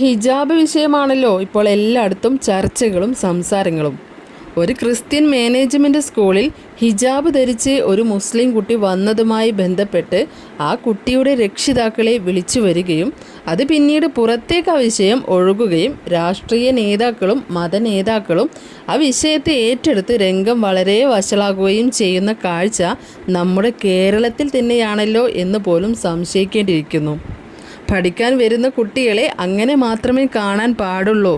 ഹിജാബ് വിഷയമാണല്ലോ ഇപ്പോൾ എല്ലായിടത്തും ചർച്ചകളും സംസാരങ്ങളും. ഒരു ക്രിസ്ത്യൻ മാനേജ്മെന്റ് സ്കൂളിൽ ഹിജാബ് ധരിച്ച് ഒരു മുസ്ലിം കുട്ടി വന്നതുമായി ബന്ധപ്പെട്ട് ആ കുട്ടിയുടെ രക്ഷിതാക്കളെ വിളിച്ചു വരികയും അത് പിന്നീട് പുറത്തേക്ക് ആ വിഷയം ഒഴുകുകയും രാഷ്ട്രീയ നേതാക്കളും മതനേതാക്കളും ആ വിഷയത്തെ ഏറ്റെടുത്ത് രംഗം വളരെ വഷളാകുകയും ചെയ്യുന്ന കാഴ്ച നമ്മുടെ കേരളത്തിൽ തന്നെയാണല്ലോ എന്ന് പോലും സംശയിക്കേണ്ടിയിരിക്കുന്നു. പഠിക്കാൻ വരുന്ന കുട്ടികളെ അങ്ങനെ മാത്രമേ കാണാൻ പാടുള്ളൂ.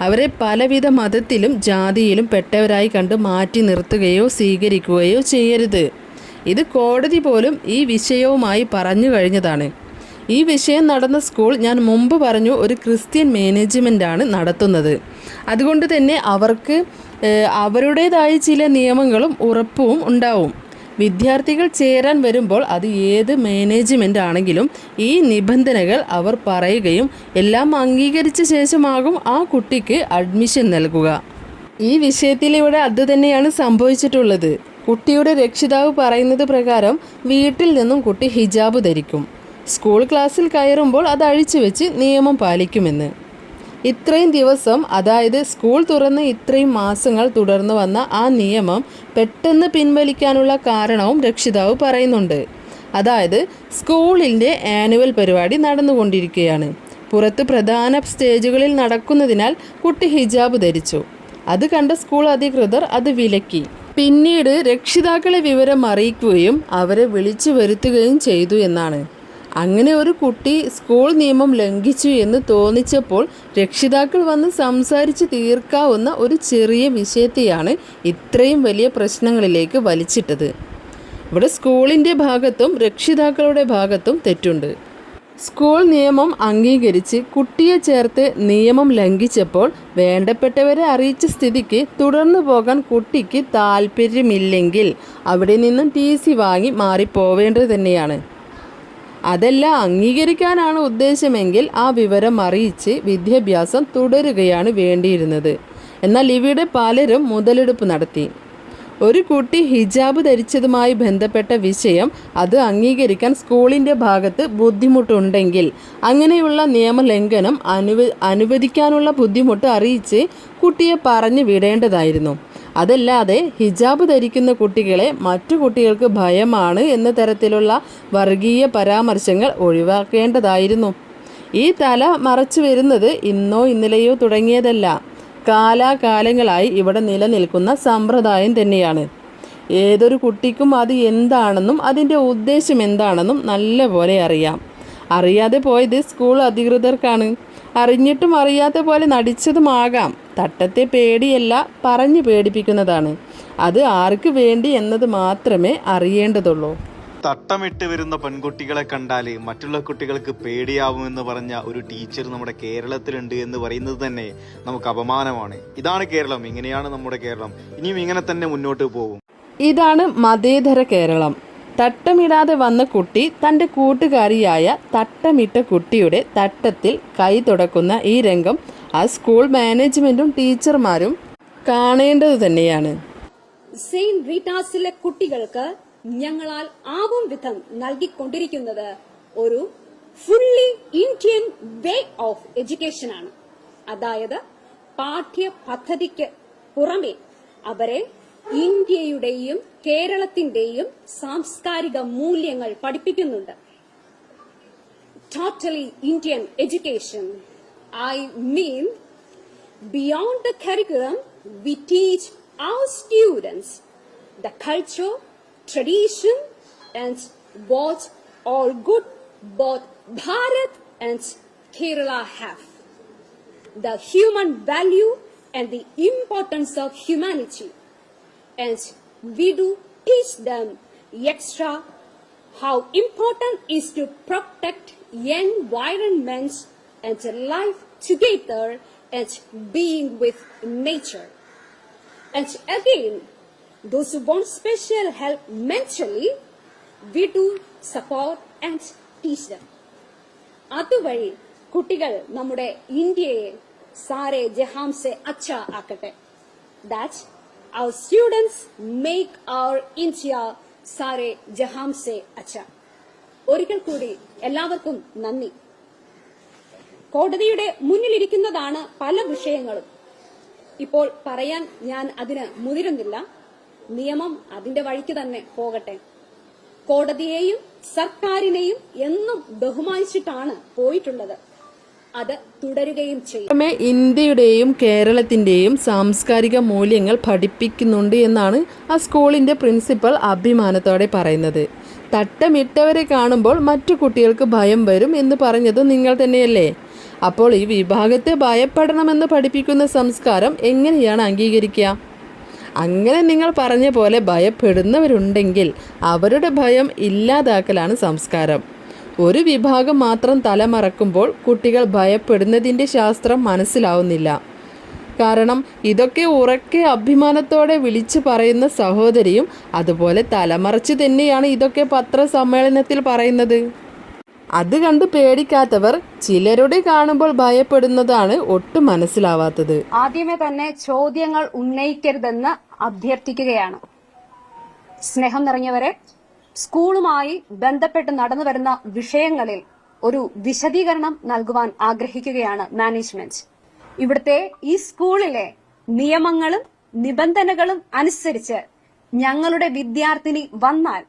അവരെ പലവിധ മതത്തിലും ജാതിയിലും പെട്ടവരായി കണ്ട് മാറ്റി നിർത്തുകയോ സ്വീകരിക്കുകയോ ചെയ്യരുത്. ഇത് കോടതി പോലും ഈ വിഷയവുമായി പറഞ്ഞു കഴിഞ്ഞതാണ്. ഈ വിഷയം നടന്ന സ്കൂൾ ഞാൻ മുമ്പ് പറഞ്ഞു ഒരു ക്രിസ്ത്യൻ മാനേജ്മെന്റാണ് നടത്തുന്നത്. അതുകൊണ്ട് തന്നെ അവർക്ക് അവരുടേതായ ചില നിയമങ്ങളും ഉറപ്പും ഉണ്ടാവും. വിദ്യാർത്ഥികൾ ചേരാൻ വരുമ്പോൾ അത് ഏത് മാനേജ്മെന്റ് ആണെങ്കിലും ഈ നിബന്ധനകൾ അവർ പറയുകയും എല്ലാം അംഗീകരിച്ച ശേഷമാകും ആ കുട്ടിക്ക് അഡ്മിഷൻ നൽകുക. ഈ വിഷയത്തിലിവിടെ അത് തന്നെയാണ് സംഭവിച്ചിട്ടുള്ളത്. കുട്ടിയുടെ രക്ഷിതാവ് പറയുന്നത് പ്രകാരം വീട്ടിൽ നിന്നും കുട്ടി ഹിജാബ് ധരിക്കും. സ്കൂൾ ക്ലാസ്സിൽ കയറുമ്പോൾ അത് അഴിച്ചു വെച്ച് നിയമം പാലിക്കുമെന്ന്. ഇത്രയും ദിവസം അതായത് സ്കൂൾ തുറന്ന് ഇത്രയും മാസങ്ങൾ തുടർന്നു വന്ന ആ നിയമം പെട്ടെന്ന് പിൻവലിക്കാനുള്ള കാരണവും രക്ഷിതാവ് പറയുന്നുണ്ട്. അതായത് സ്കൂളിന്റെ ആനുവൽ പരിപാടി നടന്നുകൊണ്ടിരിക്കുകയാണ്. പുറത്ത് പ്രധാന സ്റ്റേജുകളിൽ നടക്കുന്നതിനാൽ കുട്ടി ഹിജാബ് ധരിച്ചു. അത് കണ്ട സ്കൂൾ അധികൃതർ അത് വിലക്കി. പിന്നീട് രക്ഷിതാക്കളെ വിവരം അറിയിക്കുകയും അവരെ വിളിച്ചു വരുത്തുകയും ചെയ്തു എന്നാണ്. അങ്ങനെ ഒരു കുട്ടി സ്കൂൾ നിയമം ലംഘിച്ചു എന്ന് തോന്നിച്ചപ്പോൾ രക്ഷിതാക്കൾ വന്ന് സംസാരിച്ച് തീർക്കാവുന്ന ഒരു ചെറിയ വിഷയത്തെയാണ് ഇത്രയും വലിയ പ്രശ്നങ്ങളിലേക്ക് വലിച്ചിട്ടത്. ഇവിടെ സ്കൂളിന്റെ ഭാഗത്തും രക്ഷിതാക്കളുടെ ഭാഗത്തും തെറ്റുണ്ട്. സ്കൂൾ നിയമം അംഗീകരിച്ച് കുട്ടിയെ ചേർത്ത് നിയമം ലംഘിച്ചപ്പോൾ വേണ്ടപ്പെട്ടവരെ അറിയിച്ച സ്ഥിതിക്ക് തുടർന്നു പോകാൻ കുട്ടിക്ക് താല്പര്യമില്ലെങ്കിൽ അവിടെ നിന്നും ടി സി വാങ്ങി മാറിപ്പോവേണ്ടത് തന്നെയാണ്. അതല്ല അംഗീകരിക്കാനാണ് ഉദ്ദേശമെങ്കിൽ ആ വിവരം അറിയിച്ച് വിദ്യാഭ്യാസം തുടരുകയാണ് വേണ്ടിയിരുന്നത്. എന്നാൽ ഇവിടെ പലരും മുതലെടുപ്പ് നടത്തി. ഒരു കുട്ടി ഹിജാബ് ധരിച്ചതുമായി ബന്ധപ്പെട്ട വിഷയം അത് അംഗീകരിക്കാൻ സ്കൂളിന്റെ ഭാഗത്ത് ബുദ്ധിമുട്ടുണ്ടെങ്കിൽ അങ്ങനെയുള്ള നിയമലംഘനം അനുവ അനുവദിക്കാനുള്ള ബുദ്ധിമുട്ട് അറിയിച്ച് കുട്ടിയെ പറഞ്ഞു വിടേണ്ടതായിരുന്നു. അതല്ലാതെ ഹിജാബ് ധരിക്കുന്ന കുട്ടികളെ മറ്റു കുട്ടികൾക്ക് ഭയമാണ് എന്ന തരത്തിലുള്ള വർഗീയ പരാമർശങ്ങൾ ഒഴിവാക്കേണ്ടതായിരുന്നു. ഈ തല മറച്ചു വരുന്നത് ഇന്നോ ഇന്നലെയോ തുടങ്ങിയതല്ല. കാലാകാലങ്ങളായി ഇവിടെ നിലനിൽക്കുന്ന സമ്പ്രദായം തന്നെയാണ്. ഏതൊരു കുട്ടിക്കും അത് എന്താണെന്നും അതിന്റെ ഉദ്ദേശം എന്താണെന്നും നല്ലപോലെ അറിയാം. അറിയാതെ പോയത് സ്കൂൾ അധികൃതർക്കാണ്. അറിഞ്ഞിട്ടും അറിയാത്ത പോലെ നടിച്ചതുമാകാം. തട്ടത്തെ പേടിയല്ല പറഞ്ഞു പേടിപ്പിക്കുന്നതാണ്. അത് ആർക്ക് വേണ്ടി എന്നത് മാത്രമേ അറിയേണ്ടതുള്ളൂ. തട്ടമിട്ട് വരുന്ന പെൺകുട്ടികളെ കണ്ടാൽ മറ്റുള്ള കുട്ടികൾക്ക് പേടിയാവുമെന്ന് പറഞ്ഞ ഒരു ടീച്ചർ നമ്മുടെ കേരളത്തിലുണ്ട് എന്ന് പറയുന്നത് തന്നെ നമുക്ക് അപമാനമാണ്. ഇതാണ് കേരളം. ഇങ്ങനെയാണ് നമ്മുടെ കേരളം. ഇനിയും ഇങ്ങനെ തന്നെ മുന്നോട്ട് പോകും. ഇതാണ് മതേതര കേരളം. തട്ടമിടാതെ വന്ന കുട്ടി തന്റെ കൂട്ടുകാരിയായ തട്ടമിട്ട കുട്ടിയുടെ തട്ടത്തിൽ കൈ തുടക്കുന്ന ഈ രംഗം ആ സ്കൂൾ മാനേജ്മെന്റും ടീച്ചർമാരും കാണേണ്ടത് തന്നെയാണ്. സെയിന്റ് റീറ്റാസിലെ കുട്ടികൾക്ക് ഞങ്ങളാൽ ആവും വിധം നൽകിക്കൊണ്ടിരിക്കുന്നത് ഒരു fully Indian way of education ആണ്. അതായത് പാഠ്യ പദ്ധതിക്ക് പുറമെ അവരെ ഇന്ത്യയുടെയും കേരളത്തിന്റെയും സാംസ്കാരിക മൂല്യങ്ങൾ പഠിപ്പിക്കുന്നുണ്ട് totally Indian education. I mean, beyond the curriculum, we teach our students the culture, tradition, and what all good both Bharat and Kerala have. The human value and the importance of humanity. And we do teach them extra how important is to protect environments and life together and being with nature. And again, those who want special help mentally, we do support and teach them. അതുവഴി കുട്ടികൾ നമ്മുടെ ഇന്ത്യയെ സാരെ ജഹാംസെ അച്ഛ ആക്കട്ടെ That students make our India Sare Jaham Se Acha. ഒരിക്കൽ കൂടി എല്ലാവർക്കും നന്ദി കോടതിയുടെ മുന്നിലിരിക്കുന്നതാണ് പല വിഷയങ്ങളും. ഇപ്പോൾ പറയാൻ ഞാൻ അതിന് മുതിരുന്നില്ല. നിയമം അതിന്റെ വഴിക്ക് തന്നെ പോകട്ടെ. കോടതിയെയും സർക്കാരിനെയും എന്നും ബഹുമാനിച്ചിട്ടാണ് പോയിട്ടുള്ളത്. അത് തുടരുകയും ചെയ്യും. ഇന്ത്യയുടെയും കേരളത്തിന്റെയും സാംസ്കാരിക മൂല്യങ്ങൾ പഠിപ്പിക്കുന്നുണ്ട് എന്നാണ് ആ സ്കൂളിന്റെ പ്രിൻസിപ്പൽ അഭിമാനത്തോടെ പറയുന്നത്. തട്ടമിട്ടവരെ കാണുമ്പോൾ മറ്റു കുട്ടികൾക്ക് ഭയം വരും എന്ന് പറഞ്ഞത് നിങ്ങൾ തന്നെയല്ലേ? അപ്പോൾ ഈ വിഭാഗത്തെ ഭയപ്പെടണമെന്ന് പഠിപ്പിക്കുന്ന സംസ്കാരം എങ്ങനെയാണ് അംഗീകരിക്കുക? അങ്ങനെ നിങ്ങൾ പറഞ്ഞ പോലെ ഭയപ്പെടുന്നവരുണ്ടെങ്കിൽ അവരുടെ ഭയം ഇല്ലാതാക്കലാണ് സംസ്കാരം. ഒരു വിഭാഗം മാത്രം തലമറക്കുമ്പോൾ കുട്ടികൾ ഭയപ്പെടുന്നതിന്റെ ശാസ്ത്രം മനസ്സിലാവുന്നില്ല. കാരണം ഇതൊക്കെ ഉറക്കെ അഭിമാനത്തോടെ വിളിച്ചു പറയുന്ന സഹോദരിയും അതുപോലെ തലമറച്ച് തന്നെയാണ് ഇതൊക്കെ പത്രസമ്മേളനത്തിൽ പറയുന്നത്. അത് കണ്ട് പേടിക്കാത്തവർ ചിലരുടെ കാണുമ്പോൾ ഭയപ്പെടുന്നതാണ് ഒട്ടും മനസ്സിലാവാത്തത്. ആദ്യമേ തന്നെ ചോദ്യങ്ങൾ ഉന്നയിക്കരുതെന്ന് അഭ്യർത്ഥിക്കുകയാണ്. സ്നേഹം നിറഞ്ഞവരെ സ്കൂളുമായി ബന്ധപ്പെട്ട് നടന്നു വരുന്ന വിഷയങ്ങളിൽ ഒരു വിശദീകരണം നൽകുവാൻ ആഗ്രഹിക്കുകയാണ് മാനേജ്മെന്റ്. ഇവിടുത്തെ ഈ സ്കൂളിലെ നിയമങ്ങളും നിബന്ധനകളും അനുസരിച്ച് ഞങ്ങളുടെ വിദ്യാർത്ഥിനി വന്നാൽ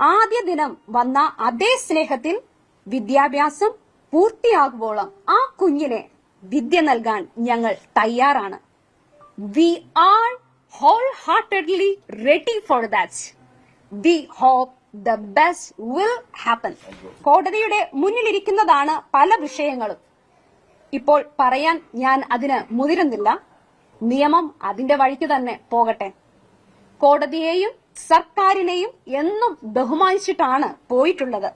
ആദ്യ ദിനം വന്ന അതേ സ്നേഹത്തിൽ വിദ്യാഭ്യാസം പൂർത്തിയാകുമ്പോളും ആ കുഞ്ഞിനെ വിദ്യ നൽകാൻ ഞങ്ങൾ തയ്യാറാണ്. We are wholeheartedly ready for that we hope the best will happen കോടതിയുടെ മുന്നിലിരിക്കുന്നതാണ് പല വിഷയങ്ങളും. ഇപ്പോൾ പറയാൻ ഞാൻ അതിന് മുതിരുന്നില്ല. നിയമം അതിന്റെ വഴിക്ക് തന്നെ പോകട്ടെ. കോടതിയെയും സർക്കാരിനെയും എന്നും ബഹുമാനിച്ചിട്ടാണ് പോയിട്ടുള്ളത്.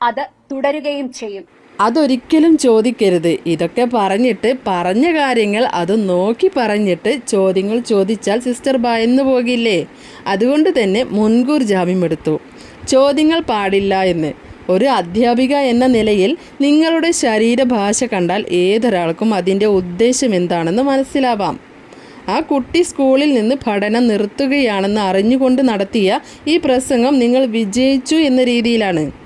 അത് തുടരുകയും ചെയ്യും. അതൊരിക്കലും ചോദിക്കരുത്. ഇതൊക്കെ പറഞ്ഞിട്ട് പറഞ്ഞ കാര്യങ്ങൾ അത് നോക്കി പറഞ്ഞിട്ട് ചോദ്യങ്ങൾ ചോദിച്ചാൽ സിസ്റ്റർ ഭയന്നു പോകില്ലേ? അതുകൊണ്ട് തന്നെ മുൻകൂർ ജാമ്യമെടുത്തു ചോദ്യങ്ങൾ പാടില്ല എന്ന്. ഒരു അധ്യാപിക എന്ന നിലയിൽ നിങ്ങളുടെ ശരീരഭാഷ കണ്ടാൽ ഏതൊരാൾക്കും അതിന്റെ ഉദ്ദേശം എന്താണെന്ന് മനസ്സിലാവാം. ആ കുട്ടി സ്കൂളിൽ നിന്ന് പഠനം നിർത്തുകയാണെന്ന് അറിഞ്ഞുകൊണ്ട് നടത്തിയ ഈ പ്രസംഗം നിങ്ങൾ വിജയിച്ചു എന്ന രീതിയിലാണ്.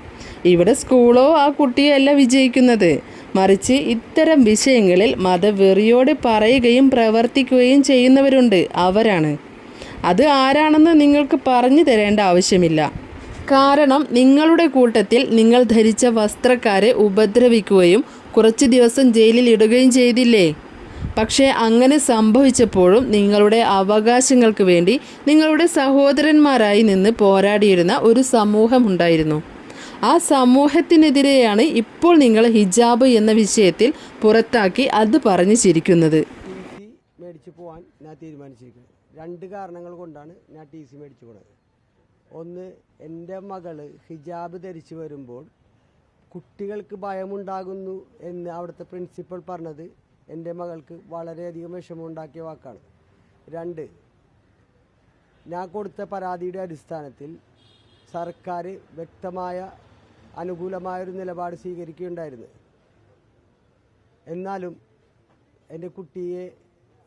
ഇവിടെ സ്കൂളോ ആ കുട്ടിയല്ല വിജയിക്കുന്നത്. മറിച്ച് ഇത്തരം വിഷയങ്ങളിൽ മതവെറിയോട് പറയുകയും പ്രവർത്തിക്കുകയും ചെയ്യുന്നവരുണ്ട് അവരാണ്. അത് ആരാണെന്ന് നിങ്ങൾക്ക് പറഞ്ഞു തരേണ്ട ആവശ്യമില്ല. കാരണം നിങ്ങളുടെ കൂട്ടത്തിൽ നിങ്ങൾ ധരിച്ച വസ്ത്രക്കാരെ ഉപദ്രവിക്കുകയും കുറച്ച് ദിവസം ജയിലിൽ ഇടുകയും ചെയ്തില്ലേ? പക്ഷേ അങ്ങനെ സംഭവിച്ചപ്പോഴും നിങ്ങളുടെ അവകാശങ്ങൾക്ക് വേണ്ടി നിങ്ങളുടെ സഹോദരന്മാരായി നിന്ന് പോരാടിയിരുന്ന ഒരു സമൂഹമുണ്ടായിരുന്നു ആ സമൂഹത്തിനെതിരെയാണ് ഇപ്പോൾ നിങ്ങൾ ഹിജാബ് എന്ന വിഷയത്തിൽ പുറത്താക്കി അത് പറഞ്ഞു ചിരിക്കുന്നത്. മേടിച്ച് പോകാൻ ഞാൻ തീരുമാനിച്ചിരിക്കുന്നത്. രണ്ട് കാരണങ്ങൾ കൊണ്ടാണ് ഞാൻ ടി സി മേടിച്ചു പോണത്. ഒന്ന് എന്റെ മകൾ ഹിജാബ് ധരിച്ചു വരുമ്പോൾ കുട്ടികൾക്ക് ഭയമുണ്ടാകുന്നു എന്ന് അവിടുത്തെ പ്രിൻസിപ്പൽ പറഞ്ഞത് എന്റെ മകൾക്ക് വളരെയധികം വിഷമമുണ്ടാക്കിയ വാക്കാണ്. രണ്ട് ഞാൻ കൊടുത്ത പരാതിയുടെ അടിസ്ഥാനത്തിൽ സർക്കാർ വ്യക്തമായ അനുകൂലമായൊരു നിലപാട് സ്വീകരിക്കുകയുണ്ടായിരുന്നു. എന്നാലും എന്റെ കുട്ടിയെ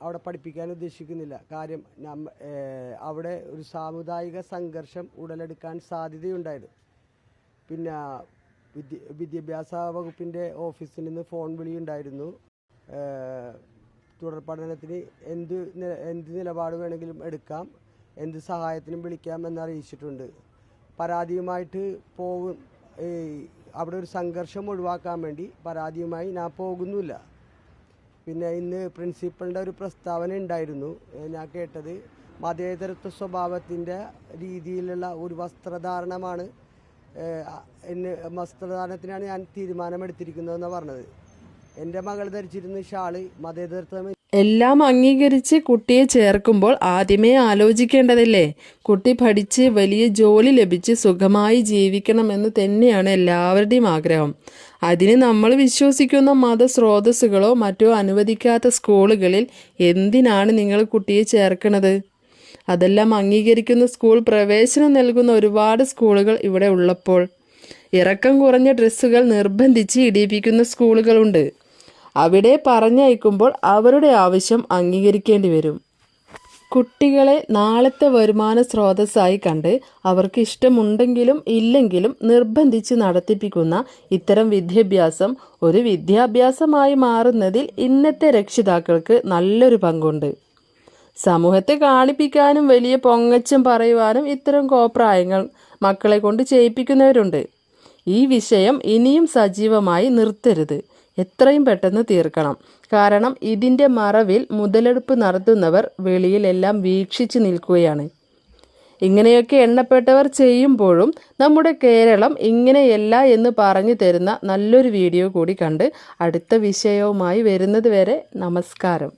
അവിടെ പഠിപ്പിക്കാൻ ഉദ്ദേശിക്കുന്നില്ല. കാര്യം അവിടെ ഒരു സാമുദായിക സംഘർഷം ഉടലെടുക്കാൻ സാധ്യതയുണ്ടായിരുന്നു. പിന്നെ വിദ്യ വിദ്യാഭ്യാസ വകുപ്പിന്റെ ഓഫീസിൽ നിന്ന് ഫോൺ വിളിയുണ്ടായിരുന്നു. തുടർ പഠനത്തിന് എന്ത് എന്ത് നിലപാട് വേണമെങ്കിലും എടുക്കാം എന്ത് സഹായത്തിനും വിളിക്കാം എന്നറിയിച്ചിട്ടുണ്ട്. പരാതിയുമായിട്ട് പോകും അവിടെ ഒരു സംഘർഷം ഒഴിവാക്കാൻ വേണ്ടി പരാതിയുമായി ഞാൻ പോകുന്നില്ല പിന്നെ ഇന്ന് പ്രിൻസിപ്പളിന്റെ ഒരു പ്രസ്താവന ഉണ്ടായിരുന്നു. ഞാൻ കേട്ടത് മതേതരത്വ സ്വഭാവത്തിന്റെ രീതിയിലുള്ള ഒരു വസ്ത്രധാരണമാണ് എന്നെ വസ്ത്രധാരണത്തിനാണ് ഞാൻ തീരുമാനമെടുത്തിരിക്കുന്നതെന്ന് പറഞ്ഞത്. എന്റെ മകൾ ധരിച്ചിരുന്ന ഷാൾ മതേതരത്വം എല്ലാം അംഗീകരിച്ച് കുട്ടിയെ ചേർക്കുമ്പോൾ ആദ്യമേ ആലോചിക്കേണ്ടതില്ലേ? കുട്ടി പഠിച്ച് വലിയ ജോലി ലഭിച്ച് സുഖമായി ജീവിക്കണമെന്ന് തന്നെയാണ് എല്ലാവരുടെയും ആഗ്രഹം. അതിന് നമ്മൾ വിശ്വസിക്കുന്ന മതസ്രോതസ്സുകളോ മറ്റോ അനുവദിക്കാത്ത സ്കൂളുകളിൽ എന്തിനാണ് നിങ്ങൾ കുട്ടിയെ ചേർക്കുന്നത്? അതെല്ലാം അംഗീകരിക്കുന്ന സ്കൂൾ പ്രവേശനം നൽകുന്ന ഒരുപാട് സ്കൂളുകൾ ഇവിടെ ഉള്ളപ്പോൾ. ഇറക്കം കുറഞ്ഞ ഡ്രസ്സുകൾ നിർബന്ധിച്ച് ഇടിയിപ്പിക്കുന്ന സ്കൂളുകളുണ്ട്. അവിടെ പറഞ്ഞയക്കുമ്പോൾ അവരുടെ ആവശ്യം അംഗീകരിക്കേണ്ടി വരും. കുട്ടികളെ നാളത്തെ വരുമാന സ്രോതസ്സായി കണ്ട് അവർക്ക് ഇഷ്ടമുണ്ടെങ്കിലും ഇല്ലെങ്കിലും നിർബന്ധിച്ച് നടത്തിപ്പിക്കുന്ന ഇത്തരം വിദ്യാഭ്യാസം ഒരു വിദ്യാഭ്യാസമായി മാറുന്നതിൽ ഇന്നത്തെ രക്ഷിതാക്കൾക്ക് നല്ലൊരു പങ്കുണ്ട്. സമൂഹത്തെ കാണിപ്പിക്കാനും വലിയ പൊങ്ങച്ചം പറയുവാനും ഇത്തരം കോപ്രായങ്ങൾ മക്കളെ കൊണ്ട് ചെയ്യിപ്പിക്കുന്നവരുണ്ട്. ഈ വിഷയം ഇനിയും സജീവമായി നിർത്തരുത്. എത്രയും പെട്ടെന്ന് തീർക്കണം. കാരണം ഇതിന്റെ മറവിൽ മുതലെടുപ്പ് നടത്തുന്നവർ വെളിയിലെല്ലാം വീക്ഷിച്ചു നിൽക്കുകയാണ്. ഇങ്ങനെയൊക്കെ എണ്ണപ്പെട്ടവർ ചെയ്യുമ്പോഴും നമ്മുടെ കേരളം ഇങ്ങനെയല്ല എന്ന് പറഞ്ഞു തരുന്ന നല്ലൊരു വീഡിയോ കൂടി കണ്ട് അടുത്ത വിഷയവുമായി വരുന്നത് വരെ നമസ്കാരം.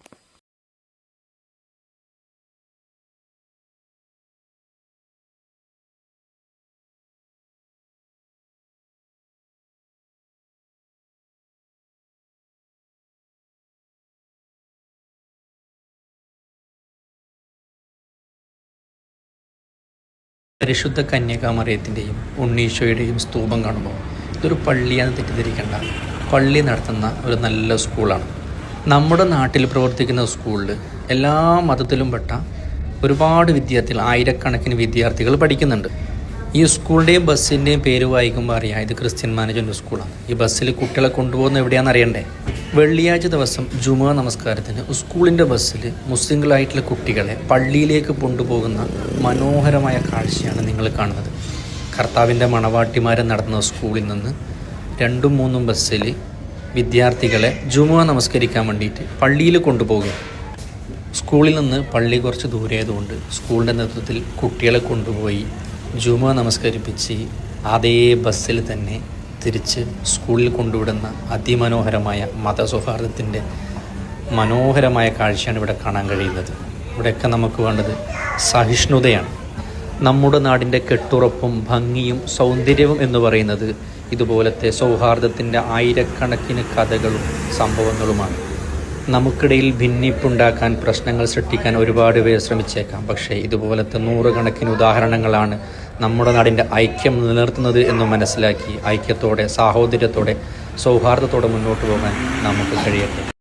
പരിശുദ്ധ കന്യകാമറിയത്തിന്റെയും ഉണ്ണീശോയുടെയും സ്തൂപം കാണുമ്പോൾ ഇതൊരു പള്ളിയാണെന്ന് തെറ്റിദ്ധരിക്കേണ്ട. പള്ളി നടത്തുന്ന ഒരു നല്ല സ്കൂളാണ്. നമ്മുടെ നാട്ടിൽ പ്രവർത്തിക്കുന്ന സ്കൂളിൽ എല്ലാ മതത്തിലും പെട്ട ഒരുപാട് വിദ്യാർത്ഥികൾ ആയിരക്കണക്കിന് വിദ്യാർത്ഥികൾ പഠിക്കുന്നുണ്ട്. ഈ സ്കൂളിന്റെയും ബസ്സിന്റെയും പേര് വായിക്കുമ്പോൾ അറിയാം. ഇത് ക്രിസ്ത്യൻ മാനേജ്മെന്റ് സ്കൂളാണ്. ഈ ബസ്സിൽ കുട്ടികളെ കൊണ്ടുപോകുന്ന എവിടെയാണെന്ന് അറിയണ്ടേ? വെള്ളിയാഴ്ച ദിവസം ജുമാ നമസ്കാരത്തിന് സ്കൂളിന്റെ ബസ്സിൽ മുസ്ലിങ്ങളായിട്ടുള്ള കുട്ടികളെ പള്ളിയിലേക്ക് കൊണ്ടുപോകുന്ന മനോഹരമായ കാഴ്ചയാണ് നിങ്ങൾ കാണുന്നത്. കർത്താവിന്റെ മണവാട്ടിമാരെ നടന്ന സ്കൂളിൽ നിന്ന് രണ്ടും മൂന്നും ബസ്സിൽ വിദ്യാർത്ഥികളെ ജുമാ നമസ്കരിക്കാൻ വേണ്ടിയിട്ട് പള്ളിയിൽ കൊണ്ടുപോകും സ്കൂളിൽ നിന്ന് പള്ളി കുറച്ച് ദൂരെയായതുകൊണ്ട് സ്കൂളിന്റെ നേതൃത്വത്തിൽ കുട്ടികളെ കൊണ്ടുപോയി ജുമ നമസ്കരിപ്പിച്ച് അതേ ബസ്സിൽ തന്നെ തിരിച്ച് സ്കൂളിൽ കൊണ്ടുവിടുന്ന അതിമനോഹരമായ മതസൗഹാർദ്ദത്തിന്റെ മനോഹരമായ കാഴ്ചയാണ് ഇവിടെ കാണാൻ കഴിയുന്നത്. ഇവിടെയൊക്കെ നമുക്ക് വേണ്ടത് സഹിഷ്ണുതയാണ്. നമ്മുടെ നാടിന്റെ കെട്ടുറപ്പും ഭംഗിയും സൗന്ദര്യവും എന്ന് പറയുന്നത് ഇതുപോലത്തെ സൗഹാർദ്ദത്തിന്റെ ആയിരക്കണക്കിന് കഥകളും സംഭവങ്ങളുമാണ്. നമുക്കിടയിൽ ഭിന്നിപ്പുണ്ടാക്കാൻ പ്രശ്നങ്ങൾ സൃഷ്ടിക്കാൻ ഒരുപാട് പേർ ശ്രമിച്ചേക്കാം. പക്ഷേ ഇതുപോലത്തെ നൂറുകണക്കിന് ഉദാഹരണങ്ങളാണ് നമ്മുടെ നാടിന്റെ ഐക്യം നിലനിർത്തുന്നത് എന്ന് മനസ്സിലാക്കി ഐക്യത്തോടെ സാഹോദര്യത്തോടെ സൗഹാർദ്ദത്തോടെ മുന്നോട്ട് പോകാൻ നമുക്ക് കഴിയട്ടെ.